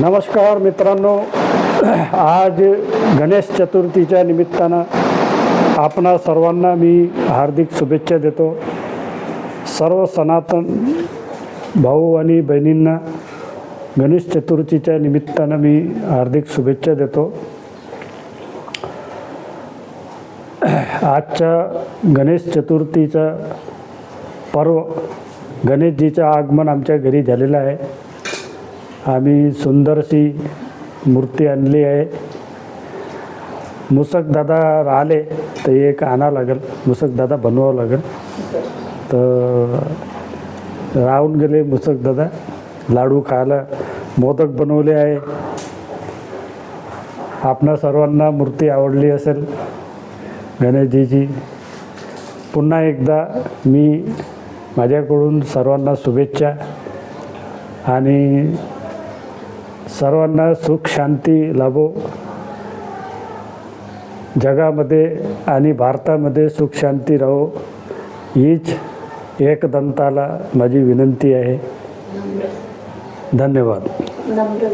नमस्कार मित्रांनो आज गणेश चतुर्थीच्या निमित्तानं आपणा सर्वांना मी हार्दिक शुभेच्छा देतो. सर्व सनातन भाऊ आणि बहिणींना गणेश चतुर्थीच्या निमित्तानं मी हार्दिक शुभेच्छा देतो. आजच्या गणेश चतुर्थीचा पर्व गणेशजीचं आगमन आमच्या घरी झालेलं आहे. आम्ही सुंदरशी मूर्ती आणली आहे. मुसक दादा राहिले तर एक आणावं लागेल. मुसक दादा बनवावं लागेल. तर राहून गेले मुसक दादा. लाडू खायला मोदक बनवले आहे. आपणा सर्वांना मूर्ती आवडली असेल. गणेशजीची. पुन्हा एकदा मी माझ्याकडून सर्वांना शुभेच्छा आणि सर्वांना सुख शांती लाभो. जगामध्ये आणि भारतामध्ये सुख शांती राहो हीच एकदंताला माझी विनंती आहे. धन्यवाद. नम्र